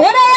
ওরা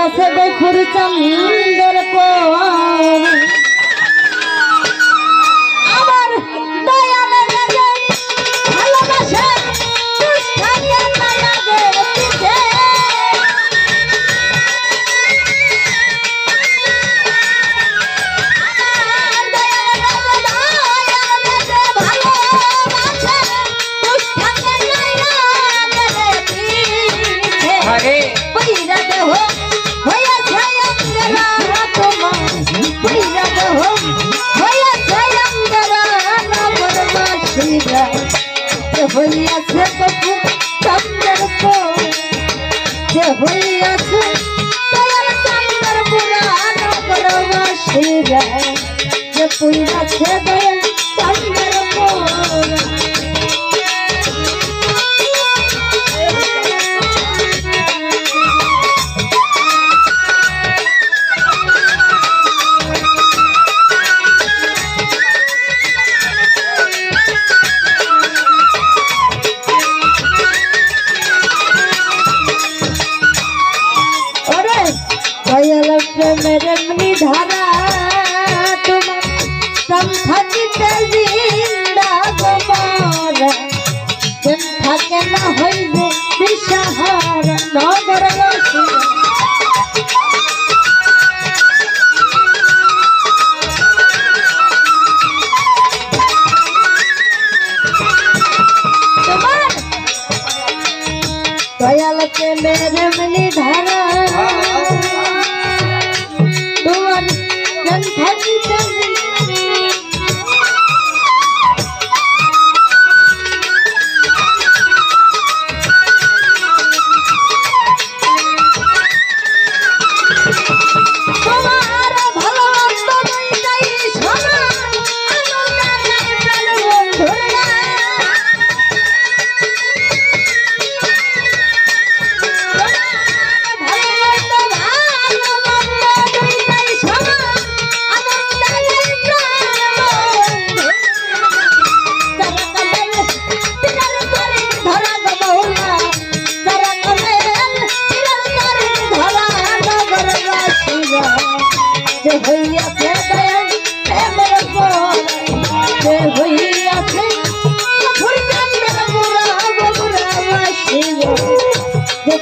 আছে গফুর চন্দর কো যায় যে পুরা ছেড়ে Hadi.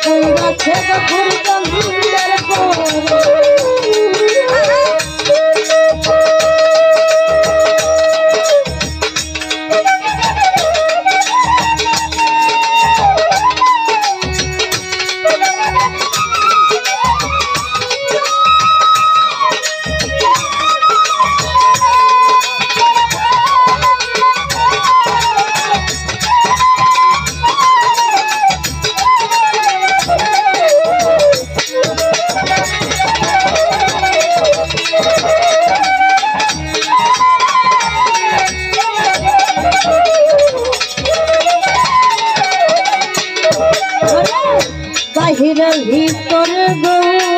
ফুল গাছে ফুল কান্দির পর বাহিরের ভিতরে গৌ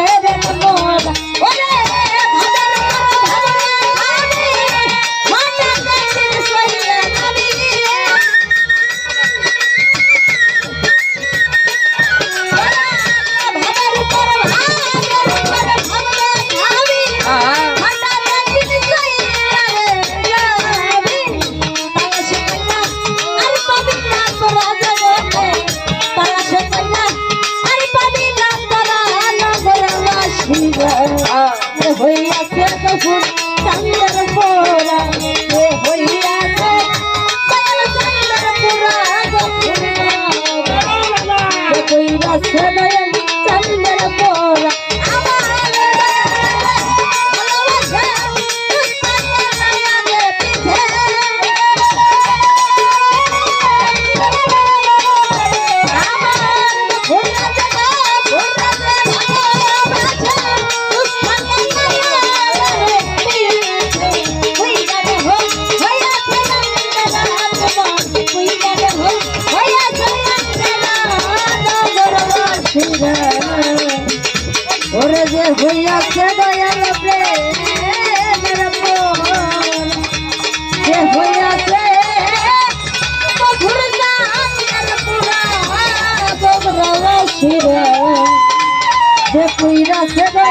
Oh. Спасибо,